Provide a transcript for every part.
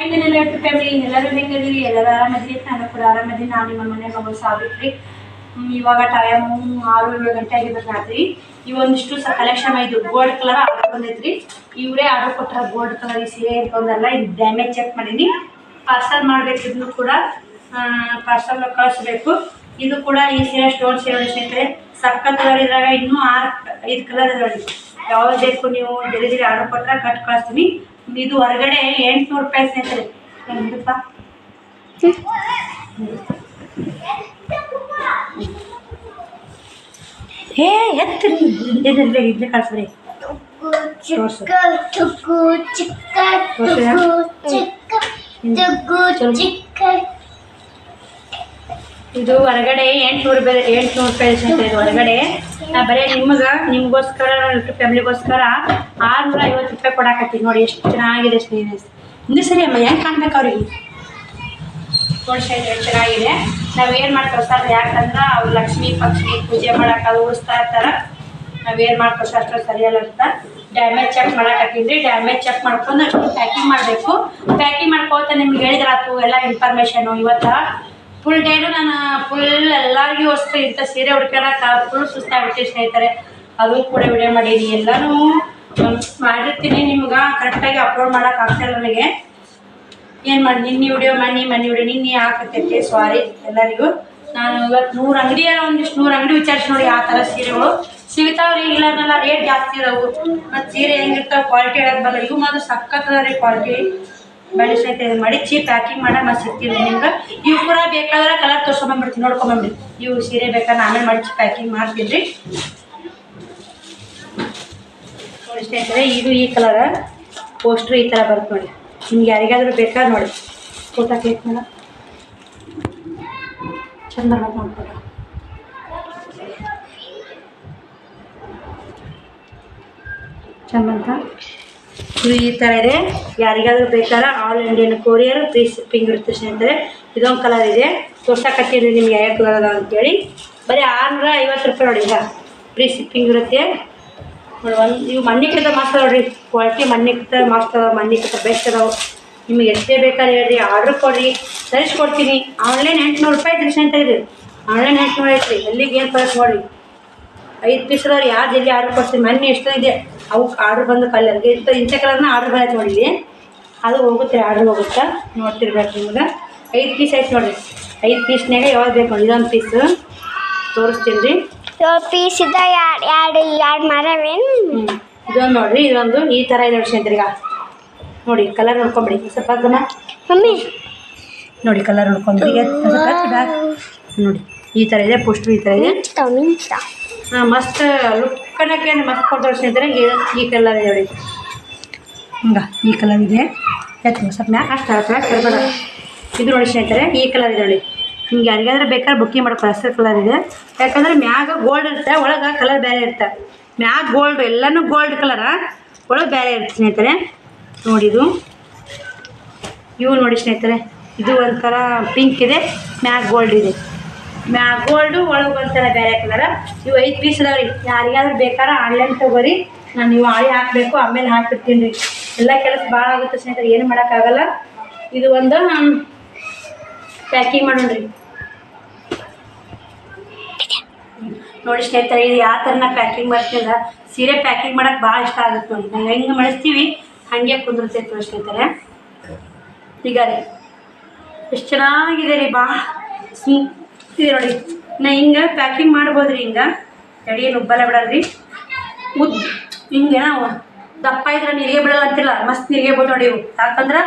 ಇಟ್ಟು ಫ್ಯಾಮಿಲಿ ಎಲ್ಲರೂ ಹೆಂಗದಿರಿ ಎಲ್ಲರೂ ಆರಾಮದಿರಿ ನಾನು ಕೂಡ ಆರಾಮದಿರಿ. ನಾನು ನಿಮ್ಮ ಮನೆ ಮಗಳು ಸಾವಿತ್ರಿ. ಇವಾಗ ಟೈಮು ಆರು ಏಳು ಗಂಟೆ ಆಗಿರ್ತದೆ ರಾತ್ರಿ. ಇವೊಂದಿಷ್ಟು ಸ ಕಲೆಕ್ಷನ್ ಇದು ಗೋಲ್ಡ್ ಕಲರ್ ಆರ್ಡರ್ ಬಂದೈತ್ರಿ. ಇವರೇ ಆರ್ಡರ್ ಕೊಟ್ಟರೆ ಗೋಲ್ಡ್ ಕಲರ್ ಈ ಸೀರೆ ಇಟ್ಕೊಂಡಲ್ಲ, ಇದು ಡ್ಯಾಮೇಜ್ ಚೆಕ್ ಮಾಡೀನಿ. ಪಾರ್ಸಲ್ ಮಾಡಬೇಕಿದ್ರು ಕೂಡ ಪಾರ್ಸಲ್ ಕಳಿಸ್ಬೇಕು. ಇದು ಕೂಡ ಈ ಸೀರೆ ಸ್ಟೋನ್ ಸೀರೆ ಸ್ನೇಹಿತರೆ, ಸಖತ್ ಕಲರ್ ಇದ್ರಾಗ ಇನ್ನೂ ಆರು ಐದು ಕಲರ್ ಇದ್ರಲ್ಲಿ ಯಾವ್ದು ಬೇಕು ನೀವು ಡೆಲಿವರಿ ಆರ್ಡರ್ ಕೊಟ್ಟರೆ ಕಟ್ ಕಳಿಸ್ತೀನಿ. ಇದು ಹೊರಗಡೆ ಎಂಟ್ನೂರು ರೂಪಾಯಿ ಸ್ನೇಹಿತರೆ ಹೆಂಗಪ್ಪ ಹೇ, ಎತ್ತು ಇದ್ರೆ ಕಳಿಸ್ರಿ ಚಿಕ್ಕ ತುಕ್ಕು ಚಿಕ್ಕ ತುಕ್ಕು ಚಿಕ್ಕ ತುಕ್ಕು ಚಿಕ್ಕ ಇದು ಹೊರಗಡೆ ಎಂಟ್ನೂರು ರೂಪಾಯಿ ಎಂಟ್ನೂರು ರೂಪಾಯಿ ಇದು ಹೊರಗಡೆ. ನಾ ಬರೀ ನಿಮ್ಗೆ, ನಿಮ್ಗೋಸ್ಕರ ಫ್ಯಾಮಿಲಿಗೋಸ್ಕರ ಆರುನೂರ ಐವತ್ತು ರೂಪಾಯಿ ಕೊಡಾಕತ್ತೀನಿ ನೋಡಿ ಎಷ್ಟು ಚೆನ್ನಾಗಿದೆ ಸ್ನೇಹಿತರೆ. ಹಿಂದೆ ಸರಿ ಅಮ್ಮ, ಹೆಂಗೆ ಕಾಣ್ಬೇಕು ಅವ್ರಿಗೆ? ತೋರಿಸ್ತಾ ಸ್ನೇಹಿತರೆ ಚೆನ್ನಾಗಿದೆ. ನಾವೇನು ಏನು ಮಾಡಿ ಕಳ್ಸ್ತಾರೆ ಯಾಕಂದ್ರೆ ಅವ್ರು ಲಕ್ಷ್ಮೀ, ಪಕ್ಷಿ, ಪೂಜೆ ಮಾಡೋಕೆ ಅದು ಉಳಿಸ್ತಾ ಇರ್ತಾರೆ. ನಾವೇನು ಏನು ಮಾಡಿ ಕಳ್ಸೋ ಅಷ್ಟು ಸರಿಯಲ್ಲ ಅಂತ ಡ್ಯಾಮೇಜ್ ಚೆಕ್ ಮಾಡಕ್ಕೆ ಡ್ಯಾಮೇಜ್ ಚೆಕ್ ಮಾಡ್ಕೊಂಡು ಅಷ್ಟು ಪ್ಯಾಕಿಂಗ್ ಮಾಡಬೇಕು. ಪ್ಯಾಕಿಂಗ್ ಮಾಡ್ಕೋತ ನಿಮ್ಗೆ ಹೇಳಿದ್ರಾತು, ಎಲ್ಲ ಇನ್ಫಾರ್ಮೇಷನು ಇವತ್ತು ಫುಲ್ ಡೇನು ನಾನು ಫುಲ್ ಎಲ್ಲರಿಗೂ ಹೊಸ್ತು ಇಂಥ ಸೀರೆ ಹುಡ್ಕೋಣ ಫುಲ್ ಸುಸ್ತಾಗ್ಬಿಟ್ಟು ಸ್ನೇಹಿತರೆ. ಅದು ಕೂಡ ವಿಡಿಯೋ ಮಾಡೀನಿ. ಎಲ್ಲನೂ ಮಾಡಿರ್ತೀನಿ ನಿಮ್ಗೆ. ಕರೆಕ್ಟಾಗಿ ಅಪ್ಲೋಡ್ ಮಾಡೋಕೆ ಆಗ್ತಾಯಿಲ್ಲ ನನಗೆ. ಏನು ಮಾಡಿ ನಿನ್ನೆ ವಿಡಿಯೋ ಮಾಡಿ ಮನೆ ವಿಡಿಯೋ ನಿನ್ನೆ ಹಾಕತ್ತೈತೆ ಸಾರಿ ಎಲ್ಲರಿಗೂ. ನಾನು ಇವತ್ತು ನೂರು ಅಂಗಡಿಯ ಒಂದಿಷ್ಟು ನೂರು ಅಂಗಡಿ ವಿಚಾರಿಸಿ ನೋಡಿ ಆ ಥರ ಸೀರೆಗಳು. ಸಿಗ್ತಾವ್ರಿ ಇಲ್ಲ ರೇಟ್ ಜಾಸ್ತಿ ಇದಾವು. ಮತ್ತು ಸೀರೆ ಹೆಂಗಿರ್ತಾವೆ ಕ್ವಾಲಿಟಿ ಹೇಳೋದು ಬರಲ್ಲ. ಇವು ಮಾತ್ರ ಸಖತ್ ಅದ ರೀ ಕ್ವಾಲಿಟಿ ಬೆಳೆಸೈತೆ ಇದು ಮಡಿಚಿ ಪ್ಯಾಕಿಂಗ್ ಮಾಡಿ ಮತ್ತೆ ಸಿಗ್ತೀನಿ ನಿಮ್ಗೆ. ಇವು ಕೂಡ ಬೇಕಾದ್ರೆ ಕಲರ್ ತೋರ್ಸ್ಕೊಂಬಂದ್ಬಿಡ್ತೀನಿ ನೋಡ್ಕೊಂಬಂದ್ರಿ ಇವು ಸೀರೆ ಬೇಕಾದ್ರೆ ಆಮೇಲೆ ಮಡಿಚಿ ಪ್ಯಾಕಿಂಗ್ ಮಾಡ್ತೀನಿ ರೀ. ನೋಡಿ ಸ್ನೇಹಿತರೆ, ಇದು ಈ ಕಲರ್ ಪೋಸ್ಟರ್ ಈ ಥರ ಬರುತ್ತೆ ನೋಡಿ. ನಿಮ್ಗೆ ಯಾರಿಗಾದ್ರೂ ಬೇಕಾ ನೋಡಿ. ಫೋಟೋ ಕ್ಲಿಕ್ ಮಾಡ. ಚಂದ ನೋಡ್ಕೊಂಡು ಇದು ಈ ಥರ ಇದೆ ಯಾರಿಗಾದ್ರೂ ಬೇಕಾದ್ರೆ all Indian courier free shipping ಇರುತ್ತೆ ಸ್ನೇಹಿತರೆ, ಇದೊಂದು ಕಲರ್ ಇದೆ. ತೋರ್ಸಕತ್ತೀನಿ ನಿಮ್ಗೆ ಯಾವ ಕಲರ್ ಅದಾವ ಅಂತೇಳಿ. ಬರೀ ಆರುನೂರ ಐವತ್ತು ರೂಪಾಯಿ ನೋಡಿ ಈಗ ಫ್ರೀ ಶಿಪ್ಪಿಂಗ್ ಇರುತ್ತೆ ನೋಡಿ, ಒಂದು ಇವು ಮಣ್ಣಿಕ್ಕಿಂತ ಮಸ್ತ್ ನೋಡ್ರಿ. ಕ್ವಾಲಿಟಿ ಮಣ್ಣಿಕ್ಕಿಂತ ಮಸ್ತ್ ಅದಾವ ಮಣ್ಣಿಕ್ಕಿಂತ ಬೆಸ್ಟ್ ಅದಾವೆ. ನಿಮ್ಗೆ ಎಷ್ಟೇ ಬೇಕಾದ್ರೆ ಹೇಳ್ರಿ. ಆರ್ಡ್ರ್ ಕೊಡ್ರಿ. ತರಿಸ್ಕೊಡ್ತೀನಿ ಆನ್ಲೈನ್ ಎಂಟುನೂರು ರೂಪಾಯಿ ಐತ್ರಿ ಸ್ನೇಹಿತರೆ ಇದು. ಆನ್ಲೈನ್ ಎಂಟುನೂರು ಐತ್ರಿ. ಎಲ್ಲಿಗೆ ಏನು ಫರಕ್ ನೋಡಿರಿ ಐದು ಪೀಸ್ರವ್ರು ಯಾರು ಜಲ್ದಿ ಆರ್ಡ್ರ್ ಕೊಡ್ತೀನಿ ಮೊನ್ನೆ ಎಷ್ಟೋ ಇದೆ. ಅವಕ್ಕೆ ಆರ್ಡ್ರ್ ಬಂದು ಕಲ್ಲರ್ಗೆ ಇಂಥ ಇಂಥ ಕಲರ್ನ ಆರ್ಡ್ರ್ ಬಂದೈತೆ ನೋಡಿ ಅದು ಹೋಗುತ್ತೆ ಆರ್ಡ್ರ್ ಹೋಗುತ್ತೆ. ನೋಡ್ತಿರ್ಬೇಕು ನಿಮ್ಗೆ. ಐದು ಪೀಸ್ ಐತೆ ನೋಡಿರಿ. ಐದು ಪೀಸ್ನಾಗ ಯಾವ್ದು ಬೇಕು ನೋಡಿ ಇದೊಂದು ಪೀಸು ತೋರಿಸ್ತೀನಿ ರೀ. ಪೀಸ್ ಇದ್ದ ಎರಡು ಎರಡು ಎರಡು ಮರವೇನು? ಇದೊಂದು ನೋಡಿರಿ ಇದೊಂದು. ಈ ಥರ ಇದೆ ನೋಡಿ ಈಗ ನೋಡಿ ಕಲರ್ ನೋಡ್ಕೊಂಬಿಡಿ. ಸ್ವಲ್ಪ ಅದನ್ನ ಮಮ್ಮಿ. ನೋಡಿ ಕಲರ್ ನೋಡ್ಕೊಂಬಿಡಿ. ಸ್ವಲ್ಪ ನೋಡಿ ಈ ಥರ ಇದೆ ಪುಷ್ಟ್ ಈ ಥರ ಇದೆ. ಮಸ್ತ್ ಲುಕ್ ಕನ್ನಕ್ಕೆ ಮಸ್ತ್ ಕೊಡ್ತಾರೆ ಸ್ನೇಹಿತರೆ ಈ- ಕಲರ್ ಇದೆ ನೋಡಿ. ಹಿಂಗ ಈ ಕಲರ್ ಇದೆ. ಎತ್ತು ಸ್ವಲ್ಪ ಮ್ಯಾಕ್ ಅಷ್ಟು ಕರ್ಬೇಡ ಇದು ನೋಡಿ ಸ್ನೇಹಿತರೆ ಈ ಕಲರ್ ಇದೆ ನೋಡಿ. ನಿಮ್ಗೆ ಯಾರಿಗಾದ್ರೆ ಬೇಕಾದ್ರೆ ಬುಕ್ಕಿಂಗ್ ಮಾಡೋಕೆ ಹಸಿರು ಕಲರ್ ಇದೆ. ಯಾಕಂದ್ರೆ ಮ್ಯಾಗ ಗೋಲ್ಡ್ ಇರುತ್ತೆ ಒಳಗೆ ಕಲರ್ ಬೇರೆ ಇರುತ್ತೆ. ಮ್ಯಾಗ ಗೋಲ್ಡ್ ಎಲ್ಲನೂ ಗೋಲ್ಡ್ ಕಲರ ಒಳಗೆ ಬೇರೆ ಇರುತ್ತೆ ಸ್ನೇಹಿತರೆ. ನೋಡಿದು ಇವು ನೋಡಿ ಸ್ನೇಹಿತರೆ ಇದು ಒಂಥರ ಪಿಂಕ್ ಇದೆ ಮ್ಯಾಗ ಗೋಲ್ಡ್ ಇದೆ. ಮ್ಯಾಗ ಗೋಲ್ಡು ಒಳಗೆ ಒಂಥರ ಬೇರೆ ಕಲರ ಇವು ಐದು ಪೀಸ್ ಅದಾವ ರೀ ಯಾರಿಗಾದ್ರೂ ಬೇಕಾದ್ರೆ ಆನ್ಲೈನ್ ತಗೋರಿ. ನಾನು ನೀವು ಆಳಿ ಹಾಕಬೇಕು, ಆಮೇಲೆ ಹಾಕಿರ್ತೀನಿ ರೀ ಎಲ್ಲ ಕೆಲಸ ಭಾಳ ಆಗುತ್ತೆ ಸ್ನೇಹಿತರೆ, ಏನು ಮಾಡೋಕ್ಕಾಗಲ್ಲ. ಇದು ಒಂದು ಪ್ಯಾಕಿಂಗ್ ಮಾಡೋಣ ರೀ ನೋಡಿ ಸ್ನೇಹಿತರೆ, ಇದು ಯಾವ ಥರನ ಪ್ಯಾಕಿಂಗ್ ಮಾಡ್ತಿಲ್ಲ ಸೀರೆ ಪ್ಯಾಕಿಂಗ್ ಮಾಡೋಕೆ ಭಾಳ ಇಷ್ಟ ಆಗುತ್ತೆ ನೋಡಿ. ನಾವು ಹೆಂಗೆ ಮಾಡಿಸ್ತೀವಿ, ಹಾಗೆ ಕುಂದಿರ್ತೈತೆ ನೋಡಿ ಸ್ನೇಹಿತರೆ. ಈಗ ರೀ, ಎಷ್ಟು ಚೆನ್ನಾಗಿದೆ ರೀ ಬಾ. ಇದೆ ನೋಡಿ. ನಾ ಹಿಂಗೆ ಪ್ಯಾಕಿಂಗ್ ಮಾಡ್ಬೋದು ರೀ ಹಿಂಗೆ ಎಡಿ ನುಬ್ಬಲ್ಲ ಬಿಡಲ್ರಿ. ಉದ್ ಹಿಂಗೆ ನಾವು ದಪ್ಪ ಇದ್ರೆ ನೀರಿಗೆ ಬಿಡಲ್ಲ ಅಂತಿಲ್ಲ. ಮಸ್ತ್ ನೀರಿಗೆ ಬೋದು ನೋಡಿ ಇವು. ಯಾಕಂದ್ರೆ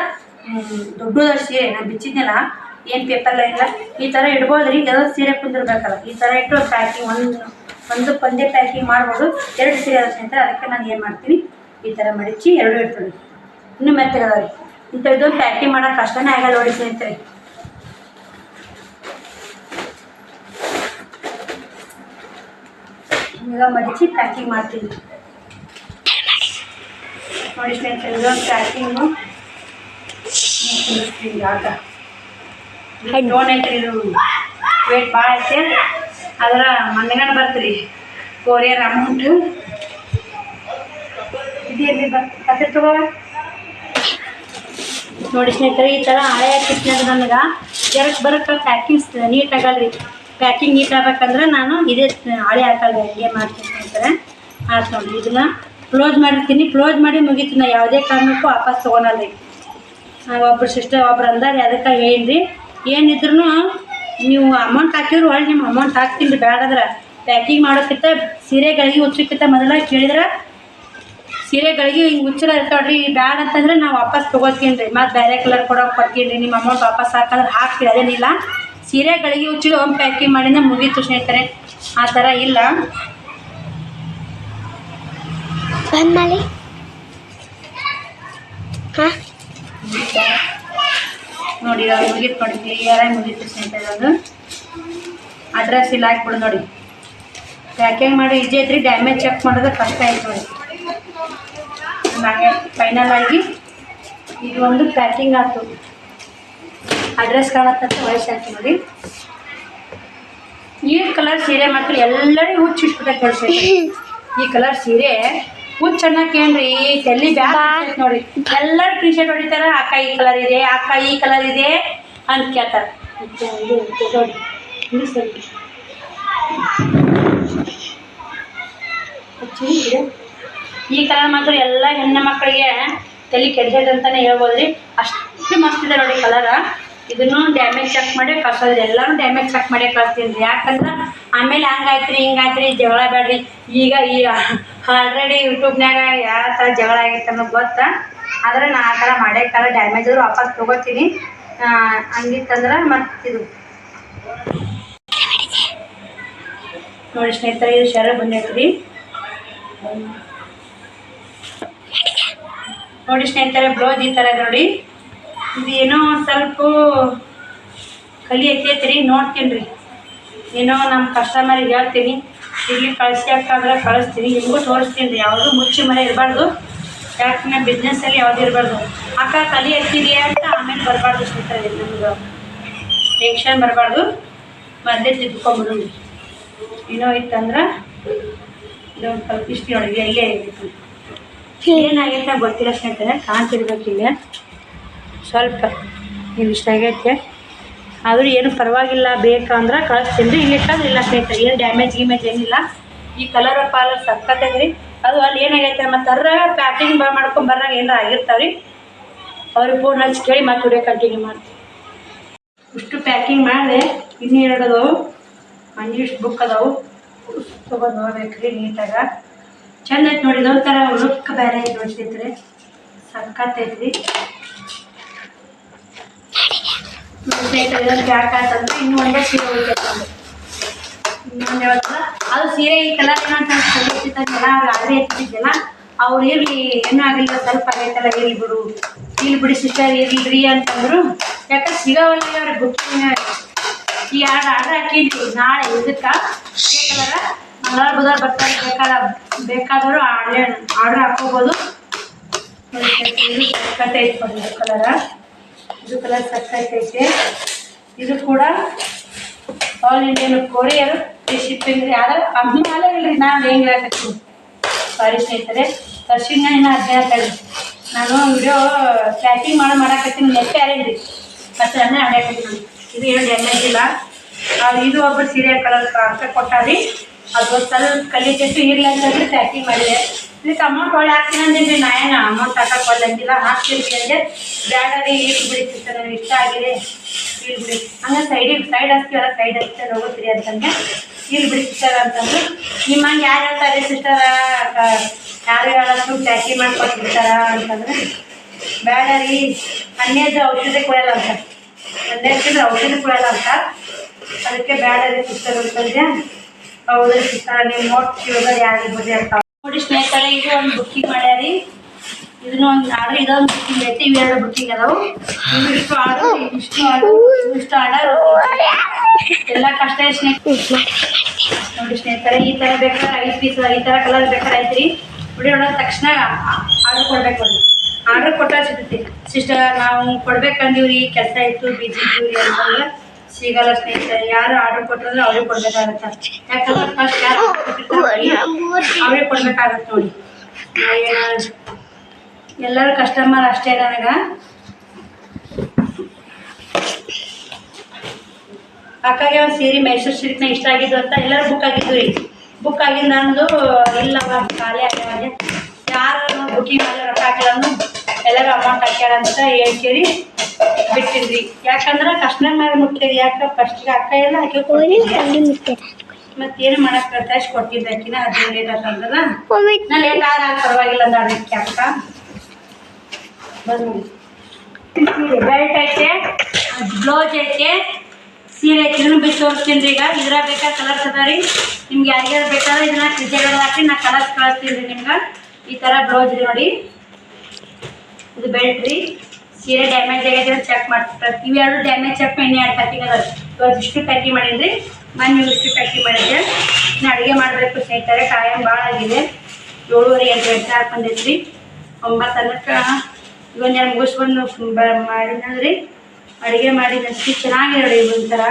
ದೊಡ್ಡದ ಸೀರೆ ನಾನು ಬಿಚ್ಚಿದ್ನಲ್ಲ, ಏನು ಪೇಪರ್ ಇಲ್ಲ. ಈ ಥರ ಇಡ್ಬೋದು ರೀ ಎಲ್ಲ ಸೀರೆ ಕುಂದಿರ್ಬೇಕಲ್ಲ. ಈ ಥರ ಇಟ್ಟು ಪ್ಯಾಕಿಂಗ್ ಒಂದು ಒಂದು ಪಂದ್ಯ ಪ್ಯಾಕಿಂಗ್ ಮಾಡ್ಬೋದು. ಎರಡು ಸೀರೆ ಅಂತ ಅದಕ್ಕೆ ನಾನು ಏನು ಮಾಡ್ತೀನಿ? ಈ ಥರ ಮಡಚಿ ಎರಡು ಇಡ್ತೀನಿ. ಇನ್ನೂ ಮೆತ್ತಗದ ರೀ ಇಂಥ ಇದೊಂದು ಪ್ಯಾಕಿಂಗ್ ಮಾಡೋಕೆ ಕಷ್ಟನೇ ಆಗಲ್ಲ ನೋಡಿ ಸ್ನೇಹಿತರೆ. ಈಗ ಮಡಚಿ ಪ್ಯಾಕಿಂಗ್ ಮಾಡ್ತೀನಿ ನೋಡಿ ಸ್ನೇಹಿತರೆ ಇದೊಂದು ಪ್ಯಾಕಿಂಗು ಆಗ ಲೋನ್ ಐತ್ರಿ ಇದು ವೇಟ್ ಭಾಳ ಐತೆ ಅದರ ಮನೆಗಡೆ ಬರ್ತೀರಿ. ಕೊರಿಯರ್ ಅಮೌಂಟು ಇದೆಯಲ್ಲಿ ಕತೆ ತಗೋ. ನೋಡಿ ಸ್ನೇಹಿತರೆ ಈ ಥರ ಹಳೆ ಕಿಟ್ನಾಗ ನನಗೆ. ಜರಕ್ಕೆ ಬರಕ್ಕೆ ಪ್ಯಾಕಿಂಗ್ಸ್ ನೀಟಾಗಲ್ಲ ಆಗಲ್ರಿ ಪ್ಯಾಕಿಂಗ್ ನೀಟ್ ಆಗ್ಬೇಕಂದ್ರೆ ನಾನು ಇದೇ ಹಳೆ ಹಾಕಲ್ಲ ಹಿಂಗೆ ಮಾಡ್ತೀನಿ ಅಂತಾರೆ. ಆಯ್ತು ನೋಡಿ, ಇದನ್ನ ಕ್ಲೋಸ್ ಮಾಡಿರ್ತೀನಿ. ಕ್ಲೋಸ್ ಮಾಡಿ ಮುಗಿತೀನಿ ಯಾವುದೇ ಕಾರಣಕ್ಕೂ ವಾಪಸ್ ತೊಗೊಳಲ್ಲ ರೀ ಒಬ್ರು ಸಿಸ್ಟರ್ ಒಬ್ರು ಅಂದಾರೆ, ಅದಕ್ಕೆ ಹೇಳಿರಿ. ಏನಿದ್ರು ನೀವು ಅಮೌಂಟ್ ಹಾಕಿದ್ರು ಒಳ್ಳೆ ನಿಮ್ಮ ಅಮೌಂಟ್ ಹಾಕ್ತೀನಿ ರೀ. ಬೇಡಂದ್ರೆ ಪ್ಯಾಕಿಂಗ್ ಮಾಡೋಕ್ಕಿಂತ ಸೀರೆಗಳಿಗೆ ಹುಚ್ಚಕ್ಕಿಂತ ಮೊದಲ ಕೇಳಿದ್ರೆ ಸೀರೆಗಳಿಗೆ ಹಿಂಗೆ ಹುಚ್ಚರ ಇರ್ತಾವ್ರಿ. ಬ್ಯಾಡ ಅಂತಂದ್ರೆ ನಾವು ವಾಪಸ್ ತೊಗೋತೀನಿ ರೀ. ಮತ್ತು ಬೇರೆ ಕಲರ್ ಕೊಡೋಕೆ ಕೊಡ್ತೀನಿ ರೀ. ನಿಮ್ಮ ಅಮೌಂಟ್ ವಾಪಸ್ ಹಾಕಂದ್ರೆ ಹಾಕ್ತೀವಿ ಅದೇನಿಲ್ಲ. ಸೀರೆಗಳಿಗೆ ಉಚ್ಚಿಲು ಒಂದು ಪ್ಯಾಕಿಂಗ್ ಮಾಡಿದ್ರೆ ಮುಗೀತು ಸ್ನೇಹಿತರೆ. ಆ ಥರ ಇಲ್ಲ. ಬಂದ್ ಮಾಡಿ ಹಾಂ? ನೋಡಿ ಇವಾಗ ಮುಗೀತು ನೋಡಿ ಕ್ಲಿಯರಾಗಿ ಮುಗೀತು ಸ್ನೇಹಿತರೆ ಅದು ಅಡ್ರೆಸ್ ಇಲ್ಲ ಹಾಕ್ಬಿಡು ನೋಡಿ. ಪ್ಯಾಕಿಂಗ್ ಮಾಡಿ ಈಜಿ ಐತ್ರಿ ಡ್ಯಾಮೇಜ್ ಚೆಕ್ ಮಾಡೋದು ಕಷ್ಟ ಆಯ್ತು ನೋಡಿ. ಹಾಗೆ ಫೈನಲ್ ಆಗಿ ಇದು ಒಂದು ಪ್ಯಾಕಿಂಗ್ ಆಯ್ತು. ಅಡ್ರೆಸ್ ಕಾಣತ್ತಂತ ಹಾಕಿ ನೋಡಿ. ಈ ಕಲರ್ ಸೀರೆ ಮಾತ್ರ ಎಲ್ಲರಿಗೂ ಹುಚ್ಚು ಇಷ್ಟಪಟ್ಟು ನೋಡಿ ಈ ಕಲರ್ ಸೀರೆ ಹುಚ್ಚು ಅನ್ನಕ್ಕೇನ್ರಿ ತಲೆ ಬ್ಯಾಗ್ ನೋಡಿ. ಎಲ್ಲರೂ ಟೀ ಶರ್ಟ್ ಹೊಡಿತಾರ ಅಕ್ಕ ಈ ಕಲರ್ ಇದೆ ಅಕ್ಕ ಈ ಕಲರ್ ಇದೆ ಅಂತ ಕೇಳ್ತಾರೆ. ಈ ಕಲರ್ ಮಾತ್ರ ಎಲ್ಲ ಹೆಣ್ಣು ಮಕ್ಕಳಿಗೆ ತಲೆ ಕೆಡ್ಸೈತೆ ಅಂತಾನೆ ಹೇಳ್ಬೋದ್ರಿ. ಅಷ್ಟು ಮಸ್ತ್ ಇದೆ ನೋಡಿ ಕಲರ ಇದನ್ನು ಡ್ಯಾಮೇಜ್ ಚೆಕ್ ಮಾಡಿ ಕಳ್ಸೋದ್ರಿ ಎಲ್ಲಾನು ಡ್ಯಾಮೇಜ್ ಚೆಕ್ ಮಾಡಿ ಕಳ್ಸ್ತೀನಿ ರೀ. ಯಾಕಂದ್ರೆ ಆಮೇಲೆ ಹಂಗಾಯ್ತು ರೀ ಹಿಂಗಾಯ್ತು ರೀ ಜಗಳ ಬೇಡ್ರಿ. ಈಗ ಈಗ ಆಲ್ರೆಡಿ ಯೂಟ್ಯೂಬ್ನಾಗ ಯಾವ ಥರ ಜಗಳ ಆಗೈತೆ ಅನ್ನೋದು ಗೊತ್ತಾ? ಆದರೆ ನಾ ಆ ಥರ ಮಾಡೇ ತರ ಡ್ಯಾಮೇಜ್ ಆದರೂ ವಾಪಸ್ ತೊಗೋತೀನಿ. ಹಂಗಿತ್ತಂದ್ರೆ ಮತ್ತು ಇದು. ನೋಡಿ ಸ್ನೇಹಿತರೆ, ಇದು ಶರ ಬಂದೈತೆ ರೀ ನೋಡಿ ಸ್ನೇಹಿತರೆ, ಬ್ಲೌಸ್ ಈ ಥರ ನೋಡಿ. ಇದು ಏನೋ ಒಂದ್ ಸ್ವಲ್ಪ ಕಲಿ ಎತ್ತೈತೆ ರೀ ನೋಡ್ತೀನಿ ರೀ ಏನೋ ನಮ್ಮ ಕಸ್ಟಮರಿಗೆ ಹೇಳ್ತೀನಿ ಇಲ್ಲಿ ಕಳಿಸಿ ಹಾಕಾದ್ರೆ ಕಳಿಸ್ತೀನಿ, ನಿಮಗೂ ತೋರಿಸ್ತೀನಿ ರೀ, ಯಾವುದು ಮುಚ್ಚಿ ಮನೆ ಇರಬಾರ್ದು. ಯಾಕಂದ್ರೆ ಬಿಸ್ನೆಸ್ಸಲ್ಲಿ ಯಾವುದು ಇರಬಾರ್ದು. ಅಕ್ಕ ಕಲಿ ಎತ್ತಿದೆ ಅಂತ ಆಮೇಲೆ ಬರಬಾರ್ದು ಸ್ನೇಹಿತರೆ, ನಮ್ಗೆ ಟೆನ್ಷನ್ ಬರಬಾರ್ದು. ಮೊದಲೇ ತಿದ್ಕೊಂಬಿಡು ಏನೋ ಇತ್ತಂದ್ರೆ ಇದು ಸ್ವಲ್ಪ ಇಷ್ಟು ನೋಡಿ ಇಲ್ಲೇ ಏನಾಗೈತೆ ಗೊತ್ತಿಲ್ಲ ಸ್ನೇಹಿತರೆ ಕಾಣ್ತಿರ್ಬೇಕಿಲ್ಲ ಸ್ವಲ್ಪ ನೀವು ಇಷ್ಟ ಆಗೈತೆ. ಆದರೂ ಏನು ಪರವಾಗಿಲ್ಲ ಬೇಕಂದ್ರೆ ಕಳಿಸ್ತೀನಿ. ರೀ ಇಲ್ಲಿಟ್ಟಂದ್ರೆ ಇಲ್ಲ ಸ್ನೇಹಿತರೆ, ಏನು ಡ್ಯಾಮೇಜ್ ಗೀಮೇಜ್ ಏನಿಲ್ಲ. ಈ ಕಲರ್ ಪಾಲರ್ ಸಕ್ಕತ್ತೈತೆ ರೀ ಅದು ಅಲ್ಲಿ ಏನಾಗೈತೆ ಮತ್ತು ಅರ್ರ ಪ್ಯಾಕಿಂಗ್ ಬ ಮಾಡ್ಕೊಂಡು ಬರ್ರಾಗ ಏನಾರ ಆಗಿರ್ತಾವೆ ರೀ ಅವ್ರಿಗೆ ಫೋನ್ ಹಚ್ಚಿ ಕೇಳಿ ಮತ್ತೆ ವಿಡಿಯೋ ಕಂಟಿನ್ಯೂ ಮಾಡ್ತೀವಿ ಇಷ್ಟು ಪ್ಯಾಕಿಂಗ್ ಮಾಡಿದೆ, ಇನ್ನೂ ಎರಡು ಅದಾವು. ಒಂದಿಷ್ಟು ಬುಕ್ ಅದಾವು. ತೊಗೊಂಡು ಹೋಗ್ಬೇಕ್ರಿ ನೀಟಾಗ. ಚಂದ ಐತೆ ನೋಡಿ ಒಂಥರ ಲುಕ್ ಬೇರೆ ಐತೆ ನೋಡಿ ಸ್ನೇಹಿತರೆ. ಸಕ್ಕತ್ತೈತ್ರಿ ಸ್ನೇಹಿತರೆ ಇನ್ನೂ ಒಂದೇ ಸೀರೆ ಯಾವತ್ತಲ್ಲ ಅದು ಸೀರೆ ಈ ಕಲರ್ ಏನಂತ ಕಲಿತಿದ್ದಲ್ಲ ಅವ್ರು ಅದೇ ಎತ್ತಿದ್ದಲ್ಲ ಅವ್ರು ಇರ್ಲಿ ಏನೂ ಆಗಿಲ್ಲ ಸ್ವಲ್ಪ ಆಗೈತಲ್ಲ ಇರ್ಲಿ ಬಿಡು ಇಲ್ಲಿ ಬಿಡಿ ಸಿಸ್ಟರ್ ಇರ್ಲಿ ಅಂತಂದ್ರು ಯಾಕೆ ಸಿಗೋವಲ್ಲ ಅವ್ರ ಬುಕ್ಕಿಂಗ್ ಈ ಎರಡು ಆರ್ಡ್ರ್ ಹಾಕಿದ್ವಿ ನಾಳೆ ಇದಕ್ಕೆ ಕಲರ ಮಂಗಳವಾರ ಬುಧವಾರ ಬರ್ತಾರೆ ಬೇಕಾದ ಬೇಕಾದವರು ಆನ್ಲೈನ್ ಆರ್ಡ್ರ್ ಹಾಕೋಬೋದು ನೋಡಿ ಇದು ಕಲರ ಇದು ಕಲರ್ ಸಕ್ಕತ್ತೈತೆ ಇದು ಕೂಡ ಆಲ್ ಇಂಡಿಯನ್ ಕೊರಿಯರ್ ಶಿಪ್ಪಿಂಗ್ ಯಾರು ಅಭಿಮಾನ ಇಲ್ರಿ ನಾನು ಹೆಂಗೆ ಹೇಳ್ಬೇಕು ಸಾರಿ ಸ್ನೇಹಿತರೆ ತರ್ಸಿನ ಇನ್ನು ನಾನು ವಿಡಿಯೋ ಪ್ಯಾಕಿಂಗ್ ಮಾಡೋ ಮಾಡಾಕತ್ತೀನಿ, ನೆಟ್ ಯಾರೇನ್ರಿ? ಮತ್ತೆ ಅದನ್ನೇ ಅಡ್ಯಾಕತ್ತೀನಿ ಇದು ಏನು ಡ್ಯಾಮೇಜ್ ಇಲ್ಲ ಇದು ಒಬ್ಬರು ಸೀರಿಯಲ್ ಕಲರ್ ಅಂತ ಕೊಟ್ಟಾರಿ. ಅದು ಸ್ವಲ್ಪ ಕಲಿತೈತಿ ಇರ್ಲಿ ಅಂತಂದ್ರೆ ಪ್ಯಾಕಿಂಗ್ ಮಾಡಿದೆ. ಇದಕ್ಕೆ ಅಮೌಂಟ್ ಒಳ್ಳೆ ಹಾಕ್ತೀನಿ ಅಂದಿದ್ರಿ ನಾ ಏನು ಅಮೌಂಟ್ ಹಾಕಕ್ಕೆ ಒಳ್ಳೆಂದಿಲ್ಲ ಹಾಕ್ತಿರ್ತೀನಿ ಅಂದೆ. ಬ್ಯಾಡ ರೀ, ಇಲ್ಲಿ ಬಿಡಿ ಸಿಸ್ಟರ್ ನನಗೆ ಇಷ್ಟ ಆಗಿದೆ. ಇಲ್ಲಿ ಬಿಡಿ. ಹಂಗೆ ಸೈಡಿಗೆ ಸೈಡ್ ಹಾಕ್ತೀವಲ್ಲ ಸೈಡ್ ಹಾಕ್ತಾರೆ ಹೋಗುತ್ತೀರಿ ಅಂತಂದೆ. ಇಲ್ಲಿ ಬಿಡಿ ಅಂತಂದ್ರೆ. ನಿಮ್ಮ ಹಂಗೆ ಯಾರು ಹೇಳ್ತಾರೆ ಸಿಸ್ಟರ? ಯಾರು ಹೇಳೋದು ಪ್ಯಾಕಿಂಗ್ ಮಾಡ್ಕೊಟ್ಬಿಡ್ತಾರ ಅಂತಂದ್ರೆ ಬೇಡ ರೀ, ಹನ್ನೆರಡು ಔಷಧಿ ಕೊಡಲ್ಲ ಅಂತ. ತಿಂದ್ರೆ ಔಷಧಿ ಕೊಡಲ್ಲ ಅಂತ. ಅದಕ್ಕೆ ಬೇಡ ರೀ ಸಿಸ್ಟರ್ ಅಂತಂದ್ರೆ ಹೌದು ಸಿಸ್ಟರ್ ನೀವು ನೋಡ್ತಿರೋದು ಯಾರಿಗೆ ಬುದ್ಧಿ ಅಂತ. ನೋಡಿ ಸ್ನೇಹಿತರೆ, ಇದು ಒಂದು ಬುಕ್ಕಿಂಗ್ ಮಾಡ್ಯಾರಿ ಇದನ್ನ ಒಂದು ಆರ್ಡರ್ ಇದೊಂದು ಬುಕ್ಕಿಂಗ್ ಐತಿ ಇವೆರಡು ಬುಕ್ಕಿಂಗ್ ಅದಾವು. ಇಷ್ಟು ಆರ್ಡರ್ ಇಷ್ಟು ಆರ್ಡರ್ ಇಷ್ಟು ಆರ್ಡರ್ ಎಲ್ಲ ಕಷ್ಟ ಸ್ನೇಹಿತರೆ. ನೋಡಿ ಸ್ನೇಹಿತರೆ, ಈ ತರ ಬೇಕಾದ್ರೆ ಐದು ಪೀಸ್ ಈ ತರ ಕಲರ್ ಬೇಕಾದ್ರೆ ಐತ್ರಿ ನೋಡಿ, ನೋಡಿದ ತಕ್ಷಣ ಆರ್ಡರ್ ಕೊಡ್ಬೇಕು ನೋಡಿ. ಆರ್ಡರ್ ಕೊಟ್ಟ ಸಿಗ್ತೈತಿ. ಸಿಸ್ಟರ್, ನಾವು ಕೊಡ್ಬೇಕಂದೀವ್ರಿ, ಕೆಲಸ ಇತ್ತು ಬಿಜಿ ಇದ್ದೀವ್ರಿ ಅಂತಂದ್ರೆ. ಸಿಗಲ್ಲ ಸ್ನೇಹಿತರೆ ಯಾರು ಆರ್ಡರ್ ಕೊಟ್ಟರೆ ಅವ್ರಿಗೆ ಕೊಡ್ಬೇಕಾಗತ್ತ. ಯಾಕಂದ್ರೆ ಫಸ್ಟ್ ಯಾರು ಅವ್ರಿಗೆ ಕೊಡ್ಬೇಕಾಗತ್ತೆ ನೋಡಿ. ಎಲ್ಲರೂ ಕಸ್ಟಮರ್ ಅಷ್ಟೇ ನನಗೆ. ಅಕ್ಕಗೆ ಒಂದು ಸೀರೆ ಮೈಸೂರು ಸಿಲ್ಕ್ನ ಇಷ್ಟ ಆಗಿದ್ದು ಅಂತ ಎಲ್ಲರೂ ಬುಕ್ ಆಗಿದ್ದು ರೀ. ಬುಕ್ ಆಗಿದ್ದು ನಂದು ಇಲ್ಲವ ಖಾಲಿ ಆಗ್ಯಾವ ಯಾರು ಬುಕ್ಕಿಂಗ್ ಮಾಡಿ ರೊಕ್ಕ ಹಾಕಿಲ್ಲ ಎಲ್ಲರೂ ಅಮೌಂಟ್ ಹಾಕ್ಯಾರ ಅಂತ ಹೇಳ್ಕೇರಿ ಬಿಟ್ಟಿದ್ರಿ. ಯಾಕಂದ್ರೆ ಕಸ್ಟಮರ್ ಮೇಲೆ ಮುಟ್ಟಿದ್ರಿ ಯಾಕೆ? ಫಸ್ಟಿಗೆ ಅಕ್ಕ ಎಲ್ಲ ಹಾಕಿ ಮತ್ತೇನು ಮಾಡಕ್ ಪ್ರಕಾಶ್ ಕೊಟ್ಟಿದ್ದೆ ಆಕಿನ. ಹದಿನೈದು ಲೇಟ್ ಆತಂದಲ್ಲ ನಾ ಲೇಟ್ ಆದ ಪರವಾಗಿಲ್ಲ ಅದಕ್ಕೆ ಅಕ್ಕ. ಬೆಲ್ಟ್ ಐತೆ ಬ್ಲೌಸ್ ಐತೆ ಸೀರೆ ಐತಿ. ಬಿಟ್ಟು ತೋರಿಸ್ತೀನಿ ರೀ ಈಗ. ಇದ್ರ ಬೇಕಾ ಕಲರ್ಸ್ ಅದ ರೀ. ನಿಮ್ಗೆ ಯಾರ್ಯಾರು ಬೇಕಾದ್ರೆ ಇದನ್ನ ಡಿಸೈಡ್ ಹಾಕಿ ನಾ ಕಲರ್ಸ್ ಕಳಿಸ್ತೀನಿ ರೀ ನಿಮ್ಗೆ. ಈ ಥರ ಬ್ಲೌಸ್ ರೀ ನೋಡಿ. ಇದು ಬೆಲ್ಟ್ ರೀ ಸೀರೆ ಡ್ಯಾಮೇಜ್ ಆಗೈತೆ ಚೆಕ್ ಮಾಡ್ತಾರೆ ಇವೆರಡು ಡ್ಯಾಮೇಜ್ ಚೆಕ್ ಮಾಡಿ ಎರಡು ಪ್ಯಾಕಿಂಗ್ ಅದ ಇವಾಗ ಇಷ್ಟು ಪ್ಯಾಕಿಂಗ್ ಮಾಡೀನಿ ಮೊನ್ನೆ ಇಷ್ಟು ಪ್ಯಾಕಿಂಗ್ ಮಾಡಿದ್ದೆ ಅಡುಗೆ ಮಾಡಬೇಕು ಸ್ನೇಹಿತರೆ ಟೈಮ್ ಭಾಳ ಆಗಿದೆ. ಏಳುವರೆ ಎಂಟು ಗಂಟೆ ಹಾಕಿ ಬಂದೈತ್ರಿ. ಒಂಬತ್ತು ತನಕ ಇವನ್ನೆರಡು ಮುಗಿಸ್ಕೊಂಡು ಮಾಡಿದ್ರಿ ಅಡುಗೆ ಮಾಡಿದಷ್ಟು ಚೆನ್ನಾಗಿದೆ ನೋಡಿ ಒಂಥರ.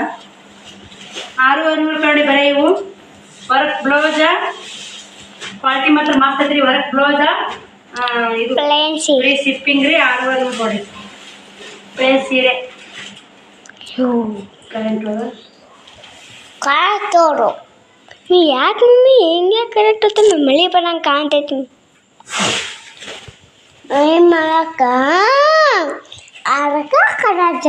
ಆರು ನೂರು ಕಡೆ ಬರೀ ಇವು. Work blouse. ಕ್ವಾಲಿಟಿ ಮಾತ್ರ ಮಸ್ತ್ ಐತ್ರಿ ವರ್ಕ್ ಬ್ಲೌಸ. ಇದು ಪ್ಲೇನ್ ಸೀರೆ ಫ್ರೀ ಶಿಪ್ಪಿಂಗ್ ರೀ ಆರೂವರೆ ನೂರು ನೋಡಿ ಪ್ಲೇನ್ ಸೀರೆ ಕರೆಂಟ್ ಕಾರ್ ತೋರು ನೀ ಯಾಕೆ ಮಮ್ಮಿ ಹಿಂಗೆ ಕರೆಕ್ಟ್ ಹೊತ್ತು ಮಳೆ ಬರಂಗೆ ಕಾಣ್ತೈತಿ ಏನ್ ಮಾಡಕ್ಕ ಅದಕ್ಕೆ ಕರೆಕ್ಟ್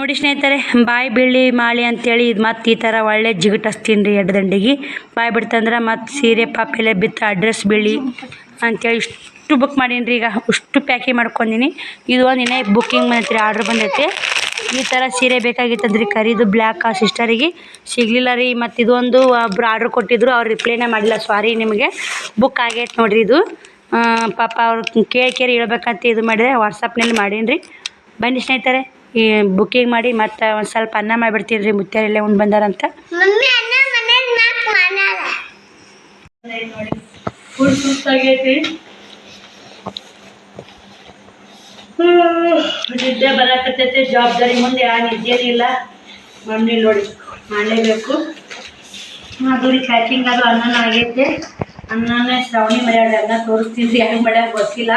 ನೋಡಿ ಸ್ನೇಹಿತರೆ, ಬಾಯಿ ಬೀಳಿ ಮಾಳಿ ಅಂತೇಳಿ ಇದು ಮತ್ತೆ ಈ ಥರ ಒಳ್ಳೆ ಜಿಗಟ್ ಹಚ್ತೀನಿ ರೀ ಎಡ ದಂಡಿಗೆ. ಬಾಯಿ ಬಿಡ್ತಂದ್ರೆ ಮತ್ತು ಸೀರೆ ಪಾಪೆಲೆ ಬಿತ್ತು ಅಡ್ರೆಸ್ ಬೀಳಿ ಅಂತೇಳಿ ಇಷ್ಟು ಬುಕ್ ಮಾಡೀನಿ ರೀ ಈಗ. ಅಷ್ಟು ಪ್ಯಾಕಿಂಗ್ ಮಾಡ್ಕೊಂಡಿನಿ. ಇದು ಒಂದು ಇನ್ನೇ ಬುಕ್ಕಿಂಗ್ ಬಂದೈತೆ ರೀ ಆರ್ಡ್ರ್ ಬಂದೈತೆ. ಈ ಥರ ಸೀರೆ ಬೇಕಾಗಿತ್ತಂದ್ರಿ ಕರೀದು ಬ್ಲ್ಯಾಕ್ ಆ ಸಿಸ್ಟರಿಗೆ ಸಿಗಲಿಲ್ಲ ರೀ, ಮತ್ತು ಇದೊಂದು ಒಬ್ರು ಆರ್ಡ್ರ್ ಕೊಟ್ಟಿದ್ರು, ಅವ್ರು ರಿಪ್ಲೈನೇ ಮಾಡಿಲ್ಲ ಸಾರಿ ನಿಮಗೆ. ಬುಕ್ ಆಗೈತೆ ನೋಡಿರಿ ಇದು. ಪಾಪ ಅವ್ರು ಕೇಳಿ ಕೇಳಿ ಹೇಳ್ಬೇಕಂತ ಇದು ಮಾಡಿದೆ ವಾಟ್ಸಪ್ನಲ್ಲಿ ಮಾಡೀನಿ ರೀ ಬನ್ನಿ ಸ್ನೇಹಿತರೆ. ಈ ಬುಕ್ಕಿಂಗ್ ಮಾಡಿ ಮತ್ತೆ ಒಂದು ಸ್ವಲ್ಪ ಅನ್ನ ಮಾಡಿಬಿಡ್ತೀನಿ ರೀ ಮುತ್ಯಾರೆಲ್ಲೇ ಉಂಡು ಬಂದಾರಂತ ಮಮ್ಮಿ ಅನ್ನ ಮನೆಗೆ ನಾಲ್ಕು ಮಾಡಲ್ಲ. ನೋಡಿ ಫುಲ್ ಸುಸ್ತಾಗೈತಿ ನಿದ್ದೆ ಬರಕತ್ತೈತೆ ಜವಾಬ್ದಾರಿ ಮುಂದೆ ಯಾವ ನಿದ್ದೆನೂ ಇಲ್ಲ. ಮಮ್ಮಿ ನೋಡಿ ಮಾಡಲೇಬೇಕು. ಅದು ರೀ ಪ್ಯಾಕಿಂಗ್ ಅದು ಅನ್ನನ ಆಗೈತೆ. ಅನ್ನನೇ ಶ್ರಾವಣಿ ಮಾಡ್ಯಾಳ ಅನ್ನ ತೋರಿಸ್ತೀನಿ ಹೆಂಗೆ ಮಳೆಯಾಗ ಗೊತ್ತಿಲ್ಲ.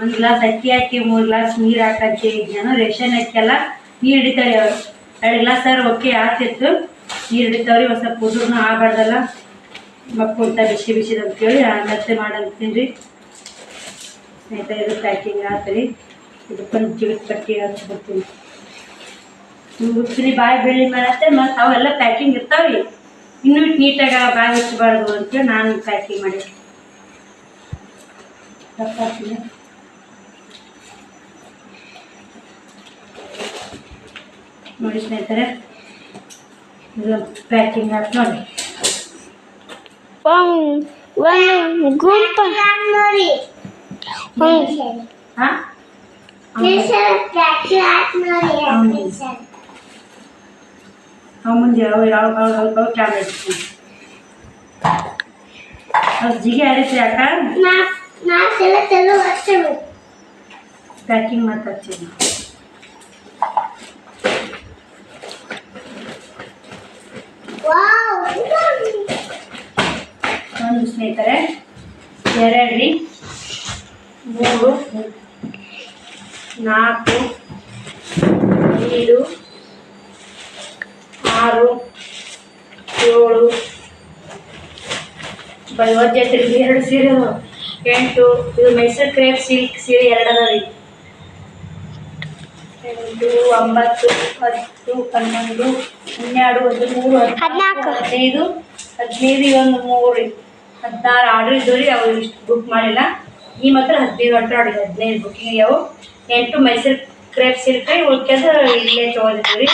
ಒಂದು ಗ್ಲಾಸ್ ಅಕ್ಕಿ ಹಾಕಿ, ಮೂರು ಗ್ಲಾಸ್ ನೀರು ಹಾಕಿ ಜನ ರೇಷನ್ ಅಕ್ಕಿ ಎಲ್ಲ ನೀರು ಹಿಡಿತಾರೆ. ಅವ್ರು ಎರಡು ಗ್ಲಾಸ್ ಸರ್ ಒಕ್ಕೆ ಹಾಕಿತ್ತು ನೀರು ಹಿಡಿತಾವ್ರಿ, ಒಂದು ಸ್ವಲ್ಪ ಆಗ್ಬಾರ್ದಲ್ಲ. ಆಗಬಾರ್ದಲ್ಲ ಮಕ್ಕಳು ಬಿಸಿ ಬಿಸಿ ಅಂತೇಳಿ ಮತ್ತೆ ಮಾಡಂತೀನಿ. ಸ್ನೇಹಿತರೆ, ಇದು ಪ್ಯಾಕಿಂಗ್ ಆತ್ರಿ. ಇದಕ್ಕೊಂದು ಜಿಗಿಟ್ ಕಟ್ಟಿ ಹಚ್ಬಿಡ್ತೀನಿ ಉಪ್ಪಿನಿ ಬಾಯಿ, ಬೆಳ್ಳಿ ಮಾಡತ್ತೆ ಮತ್ತು ಅವೆಲ್ಲ ಪ್ಯಾಕಿಂಗ್ ಇರ್ತಾವ್ರಿ. ಇನ್ನೂ ನೀಟಾಗಿ ಬಾಯಿ ಹಚ್ಚಬಾರ್ದು ಅಂತೇಳಿ ನಾನು ಪ್ಯಾಕಿಂಗ್ ಮಾಡಿ ತಪ್ಪಾಗ್ತೀನಿ ನೋಡಿ ಸ್ನೇಹಿತರೆ ಇದು ಪ್ಯಾಕಿಂಗ್ ಆಯ್ತು ನೋಡಿ ಒಂದು ಒಂದು ಗುಂಪ ನೋಡಿ ಹಾಂ ಅವ ಮುಂದೆ ಯಾವ ಯಾವ ಯಾವ ಯಾವ ಯಾವ ಕ್ಯಾಮ್ರಾ ಇಟ್ಕೊಂಡು ಅದು ಜಿಗೆ ಆಡಿಸಿ ಯಾಕ ಪ್ಯಾಕಿಂಗ್ ಮಾತಾಡ್ತೀನಿ ಒಂದು ಸ್ನೇಹಿತರೆ ಎರಡು ಮೂರು, ನಾಲ್ಕು, ಐದು, ಆರು, ಏಳು ಐವತ್ತೈದು ರೀ ಎರಡು ಸೀರೆ. ಎಂಟು, ಇದು ಮೈಸೂರು ಕ್ರೇಪ್ ಸಿಲ್ಕ್ ಸೀರೆ ಎರಡು ಅದಾವ ರೀ ಎಂಟು ಒಂಬತ್ತು ಹತ್ತು ಹನ್ನೊಂದು ಹನ್ನೆರಡು ಒಂದು ಮೂರು ಹದಿನಾಲ್ಕು. ಹದಿನೈದು ಹದಿನೈದು ಒಂದು ಮೂರು ಹದಿನಾರು ಆರ್ಡ್ರ್ ಇದ್ದವು ರೀ ಅವು ಇಷ್ಟು ಬುಕ್ ಮಾಡಿಲ್ಲ. ಈ ಮಾತ್ರ ಹದಿನೈದು ಆರ್ಡ್ರ್ ಆಡಿದ್ರು ಹದಿನೈದು ಬುಕ್ಕಿಂಗ್ ಅವು ಎಂಟು ಮೈಸೂರು ಕ್ರೇಪ್ ಸಿಲ್ಕ್ ಉಳ್ಕೆದು ಇಲ್ಲೇ ತೊಗೊಂಡಿದ್ದೀವಿ ರೀ